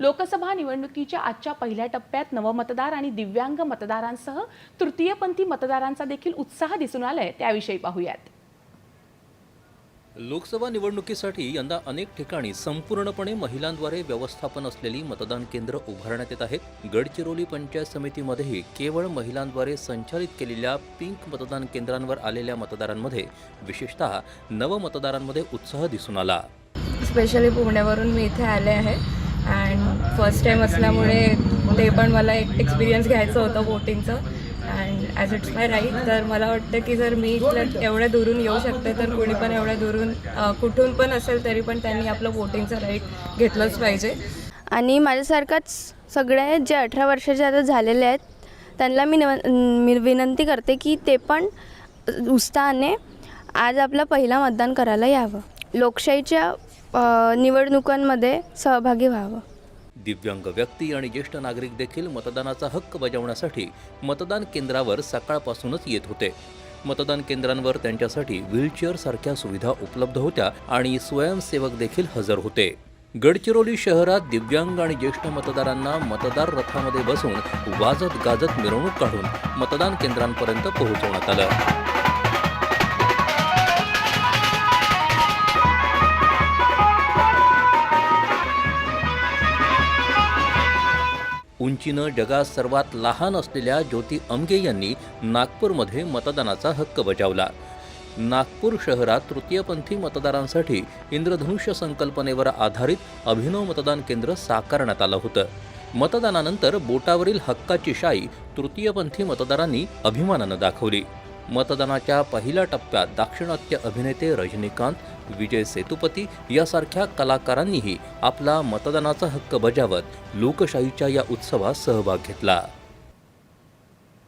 लोकसभा निवडणुकीच्या आजच्या पहिल्या टप्प्यात नवमतदार आणि दिव्यांग मतदारांसह तृतीयपंथी मतदारांचा देखील उत्साह दिसून आलाय. त्याविषयी पाहूयात. लोकसभा निवडणुकीसाठी यंदा अनेक ठिकाणी संपूर्णपणे महिलांद्वारे व्यवस्थापन असलेली मतदान केंद्र उभारण्यात येत आहेत. गडचिरोली पंचायत समितीमध्येही केवळ महिलांद्वारे संचालित केलेल्या पिंक मतदान केंद्रांवर आलेल्या मतदारांमध्ये विशेषतः नवमतदारांमध्ये उत्साह दिसून आला. स्पेशली पुण्यावरून मी इथे आले आहे. फर्स्ट टाईम असल्यामुळे ते पण मला एक एक्सपिरियन्स घ्यायचं होतं वोटिंगचं and as it's my right तर मला वाटतं की जर मी इथलं एवढ्या दुरून येऊ शकते तर कोणी पण एवढ्या दुरून कुठून पण असेल तरी पण त्यांनी आपलं वोटिंगचं राईट घेतलंच पाहिजे. आणि माझ्यासारखाच सगळे जे अठरा वर्षाचे आता झालेले आहेत त्यांना मी नव मी विनंती करते की ते पण उत्साहाने आज आपलं पहिला मतदान करायला यावं. लोकशाहीच्या निवडणुकांमध्ये सहभागी व्हावं. दिव्यांग व्यक्ती आणि ज्येष्ठ नागरिक देखील मतदानाचा हक्क बजावण्यासाठी मतदान केंद्रावर सकाळपासूनच येत होते. मतदान केंद्रांवर त्यांच्यासाठी व्हीलचेअर सारख्या सुविधा उपलब्ध होत्या आणि स्वयंसेवक देखील हजर होते. गडचिरोली शहरात दिव्यांग आणि ज्येष्ठ मतदारांना मतदार रथामध्ये बसून वाजत गाजत मिरवणूक काढून मतदान केंद्रांपर्यंत पोहोचवण्यात आलं. उंचीनं जगात सर्वात लहान असलेल्या ज्योती अमगे यांनी नागपूरमध्ये मतदानाचा हक्क बजावला. नागपूर शहरात तृतीयपंथी मतदारांसाठी इंद्रधनुष्य संकल्पनेवर आधारित अभिनव मतदान केंद्र साकारण्यात आलं होतं. मतदानानंतर बोटावरील हक्काची शाई तृतीयपंथी मतदारांनी अभिमानानं दाखवली. मतदानाच्या पहिल्या टप्प्यात दाक्षिणात्य अभिनेते रजनीकांत विजय सेतुपती यासारख्या कलाकारांनीही आपला मतदानाचा हक्क बजावत लोकशाहीच्या या उत्सवात सहभाग घेतला.